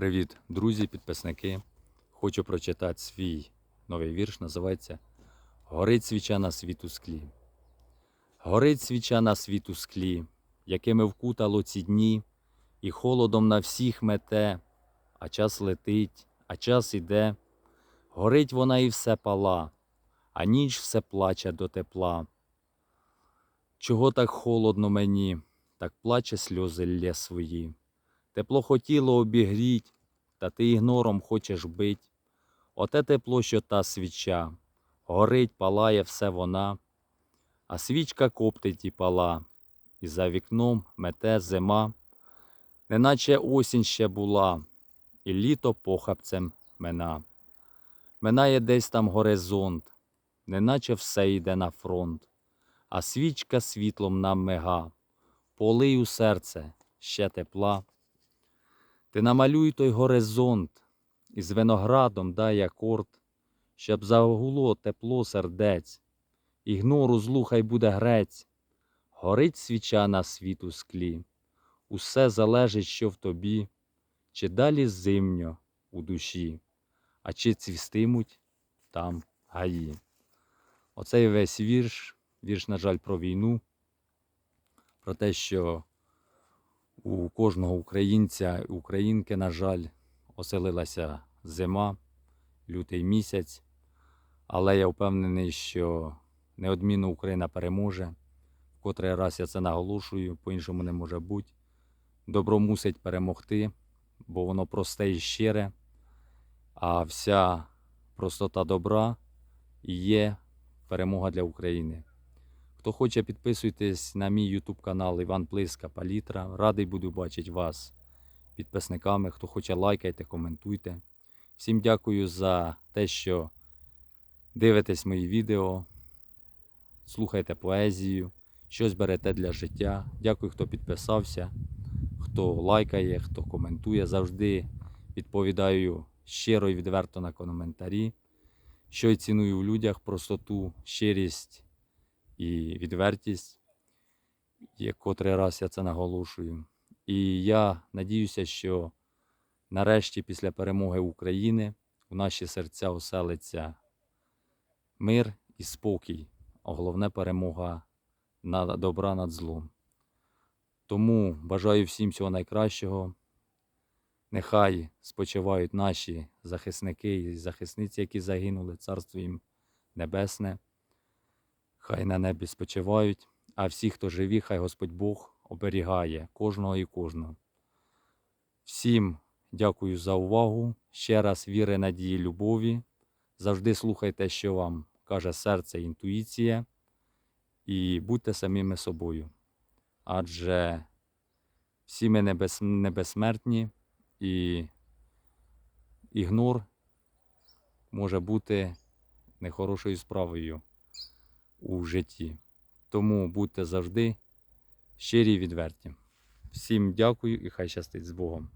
Привіт, друзі, підписники. Хочу прочитати свій новий вірш. Називається Горить свіча на світу склі. Горить свіча на світу склі, якими вкутало ці дні, і холодом на всіх мете, а час летить, а час іде. Горить вона і все пала, а ніч все плаче до тепла. Чого так холодно мені, так плаче сльози лє свої. Тепло хотіло обігріть, та ти ігнором хочеш бить. Оте тепло, що та свіча, горить, палає все вона, а свічка коптить і пала, і за вікном мете зима, неначе осінь ще була, і літо похапцем мина. Минає десь там горизонт, неначе все йде на фронт, а свічка світлом нам мига, полий у серце ще тепла. Ти намалюй той горизонт, із виноградом дай акорд, щоб загуло тепло сердець, ігнору злу хай буде грець, горить свіча на світу склі, усе залежить, що в тобі, чи далі зимньо у душі, а чи цвістимуть там гаї. Оцей весь вірш, вірш, на жаль, про війну, про те, що у кожного українця українки, на жаль, оселилася зима, лютий місяць. Але я впевнений, що неодмінно Україна переможе. В котрий раз я це наголошую, по-іншому не може бути. Добро мусить перемогти, бо воно просте і щире, а вся простота добра і є перемога для України. Хто хоче, підписуйтесь на мій YouTube канал Іван Плиска Палітра. Радий буду бачити вас підписниками. Хто хоче, лайкайте, коментуйте. Всім дякую за те, що дивитесь мої відео, слухайте поезію, щось берете для життя. Дякую, хто підписався, хто лайкає, хто коментує. Завжди відповідаю щиро і відверто на коментарі. Що й ціную в людях простоту, щирість і відвертість, є котрий раз я це наголошую. І я надіюся, що нарешті, після перемоги України, у наші серця оселиться мир і спокій, а головне перемога над добра над злом. Тому бажаю всім всього найкращого. Нехай спочивають наші захисники і захисниці, які загинули, царство їм небесне. Хай на небі спочивають, а всі, хто живі, хай Господь Бог оберігає кожного і кожного. Всім дякую за увагу. Ще раз віри, надії, любові. Завжди слухайте, що вам каже серце інтуїція, і будьте самими собою. Адже всі ми не, без, і ігнор може бути нехорошою справою у житті. Тому будьте завжди щирі і відверті. Всім дякую і хай щастить з Богом.